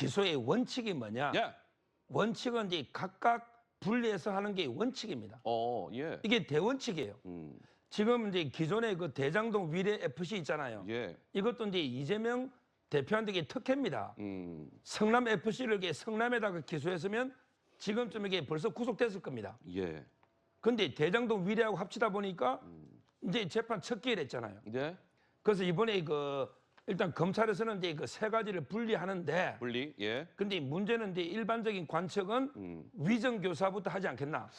기소의 원칙이 뭐냐? 예. 원칙은 이제 각각 분리해서 하는 게 원칙입니다. 어, 예. 이게 대원칙이에요. 음. 지금 이제 기존의 그 대장동 위례 FC 있잖아요. 예. 이것도 이제 이재명 대표한테 이게 특혜입니다. 음. 성남 FC를 이게 성남에다가 기소했으면 지금쯤 이게 벌써 구속됐을 겁니다. 예. 근데 대장동 위례하고 합치다 보니까 이제 재판 첫 기회를 했잖아요. 예. 그래서 이번에 그 일단 검찰에서는 이제 그 세 가지를 분리하는데 분리. 예. 근데 문제는 이제 일반적인 관측은 음. 위정 교사부터 하지 않겠나.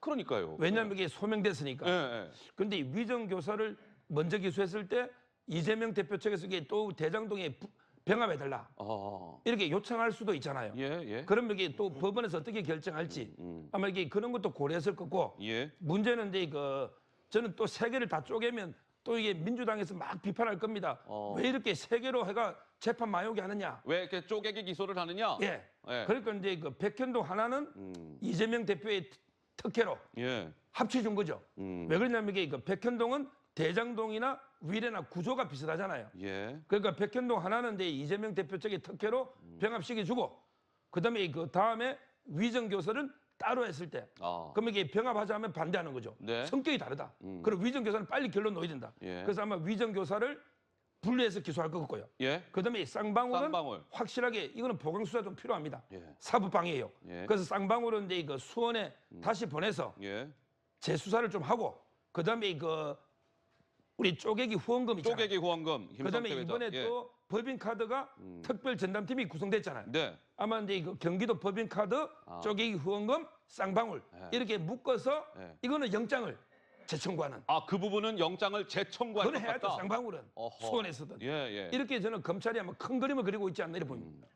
그러니까요. 왜냐하면 이게 소명됐으니까. 예, 예. 근데 위정 교사를 먼저 기소했을 때 이재명 대표 측에서 이게 또 대장동에 부- 병합해달라. 아. 이렇게 요청할 수도 있잖아요. 예, 예. 그러면 이게 또 법원에서 어떻게 결정할지 음. 아마 이게 그런 것도 고려했을 거고 예. 문제는 이제 그 저는 또 세 개를 다 쪼개면 또 이게 민주당에서 막 비판할 겁니다. 어. 왜 이렇게 세 개로 해가 재판 마요게 하느냐? 왜 이렇게 쪼개기 기소를 하느냐? 예. 예. 그러니까 이제 그 백현동 하나는 음. 이재명 대표의 특- 특혜로 예. 합쳐준 거죠. 음. 왜 그러냐면 이게 그 백현동은 대장동이나 위례나 구조가 비슷하잖아요. 예. 그러니까 백현동 하나는 이제 이재명 대표 측의 특혜로 음. 병합시켜주고 그다음에 그 다음에 위정교서는 따로 했을 때 아. 그러면 이게 병합하자면 반대하는 거죠. 네. 성격이 다르다. 음. 그럼 위정 교사는 빨리 결론 넣어야 된다. 예. 그래서 아마 위정 교사를 분리해서 기소할 것 같고요. 예. 그다음에 이 쌍방울은 쌍방울. 확실하게 이거는 보강 수사 좀 필요합니다. 예. 사법방해예요. 예. 그래서 쌍방울은 이제 그 수원에 다시 보내서 예. 재수사를 좀 하고 그다음에 그 우리 쪼개기 후원금 있잖아요. 쪼개기 후원금 그다음에 회장. 이번에 예. 또 법인카드가 특별 전담팀이 구성됐잖아요. 네. 아마 이제 그 경기도 법인카드 아. 쪼개기 후원금 쌍방울 예. 이렇게 묶어서 예. 이거는 영장을 재청구하는 아, 그 부분은 영장을 재청구할 것 해야 돼. 쌍방울은 어허. 수원에서든 예, 예. 이렇게 저는 검찰이 아마 큰 그림을 그리고 있지 않나 이렇게 봅니다.